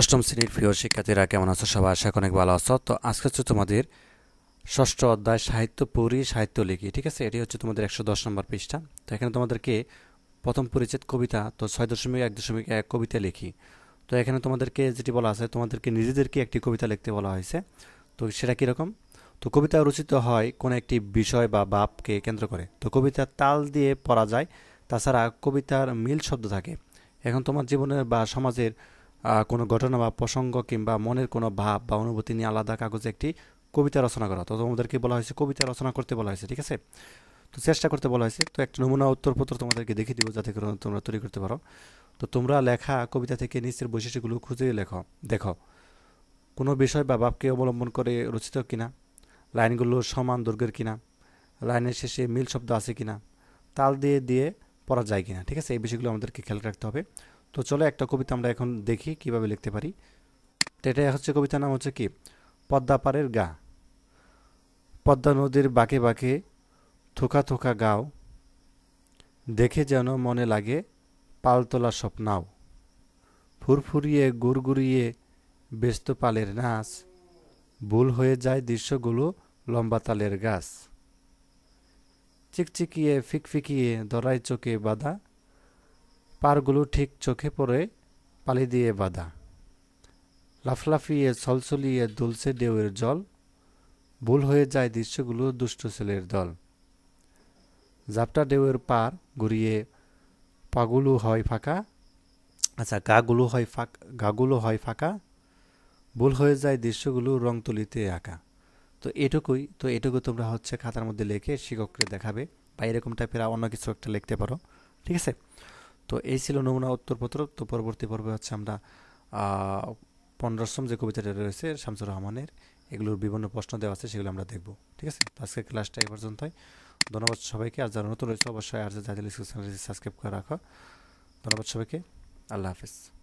অষ্টম শ্রেণির প্রিয় শিক্ষার্থীরা, কেমন আছো সবাই? আশা অনেক ভালো আছো। তো আজকে হচ্ছে তোমাদের ষষ্ঠ অধ্যায় সাহিত্য পড়ি, সাহিত্য লিখি, ঠিক আছে? এটি হচ্ছে তোমাদের একশো দশ নম্বর পৃষ্ঠা। তো এখানে তোমাদেরকে প্রথম পরিচিত কবিতা, তো ছয় দশমিক এক দশমিক এক কবিতা লিখি। তো এখানে তোমাদেরকে যেটি বলা আছে, তোমাদেরকে নিজেদেরকে একটি কবিতা লিখতে বলা হয়েছে। তো সেটা কীরকম? তো কবিতা রচিত হয় কোনো একটি বিষয় বা বাপকে কেন্দ্র করে। তো কবিতা তাল দিয়ে পড়া যায়, তাছাড়া কবিতার মিল শব্দ থাকে। এখন তোমার জীবনের বা সমাজের কোনো ঘটনা বা প্রসঙ্গ কিংবা মনের কোনো ভাব বা অনুভূতি নিয়ে আলাদা কাগজে একটি কবিতা রচনা করা। তো তোমাদেরকে বলা হয়েছে, কবিতা রচনা করতে বলা হয়েছে, ঠিক আছে? তো চেষ্টা করতে বলা হয়েছে। তো একটা নমুনা উত্তরপত্র তোমাদেরকে দেখিয়ে দিব যাতে করে তোমরা তৈরি করতে পারো। তো তোমরা লেখা কবিতা থেকে নিচের বৈশিষ্ট্যগুলো খুঁজে লেখো, দেখো। কোনো বিষয় বা ভাবকে অবলম্বন করে রচিত কিনা? লাইনগুলো সমান দৈর্ঘ্যের কিনা? লাইনের শেষে মিল শব্দ আছে কিনা? তাল দিয়ে দিয়ে পড়া যায় কিনা? ঠিক আছে? এই বিষয়গুলো আমাদেরকে খেয়াল রাখতে হবে। তো চলো একটা কবিতা আমরা এখন দেখি, কীভাবে লিখতে পারি। তো এটা হচ্ছে কবিতার নাম হচ্ছে কি? পদ্মা পাড়ের গা। পদ্মা নদীর বাঁকে বাঁকে থোকা থোকা গাও। দেখে যেন মনে লাগে পালতোলা স্বপ্নাও। ফুরফুরিয়ে, গুড়গুড়িয়ে ব্যস্ত পালের নাচ। ভুল হয়ে যায় দৃশ্যগুলো লম্বা তালের গাছ। চিকচিকিয়ে, ফিকফিকিয়ে, দরাই চোখে বাঁধা পারগুলো ঠিক চোখে পড়ে পালি দিয়ে বাঁধা। লাফলাফিয়ে ছলছলিয়ে দুলছে ঢেউয়ের জল। ভুল হয়ে যায় দৃশ্যগুলো দুষ্ট ছেলের দল। জাপটা ঢেউয়ের পার ঘুরিয়ে, পাগুলো হয় ফাঁকা। আচ্ছা গাগুলো হয় ফাঁকা, গাগুলো হয় ফাঁকা। ভুল হয়ে যায় দৃশ্যগুলো রং তুলিতে আঁকা। তো এটুকুই, তো এটুকু তোমরা হচ্ছে খাতার মধ্যে লিখে শিক্ষককে দেখাবে বা এরকম টাইপের অন্য কিছু একটা লিখতে পারো। ঠিক আছে? তো এই ছিল নমুনা উত্তরপত্র। তো পরবর্তী পর্বে হচ্ছে আমরা পনেরোশম যে কবিতাটা রয়েছে শামসুর রহমানের, এগুলোর বিভিন্ন প্রশ্ন দেওয়া আছে, সেগুলো আমরা দেখব। ঠিক আছে? আজকের ক্লাসটা এই পর্যন্তই। ধন্যবাদ সবাইকে। আর যারা নতুন রয়েছে, অবশ্যই আর জাতিল চ্যানেলটি সাবস্ক্রাইব করে রাখো। ধন্যবাদ সবাইকে। আল্লাহ হাফিজ।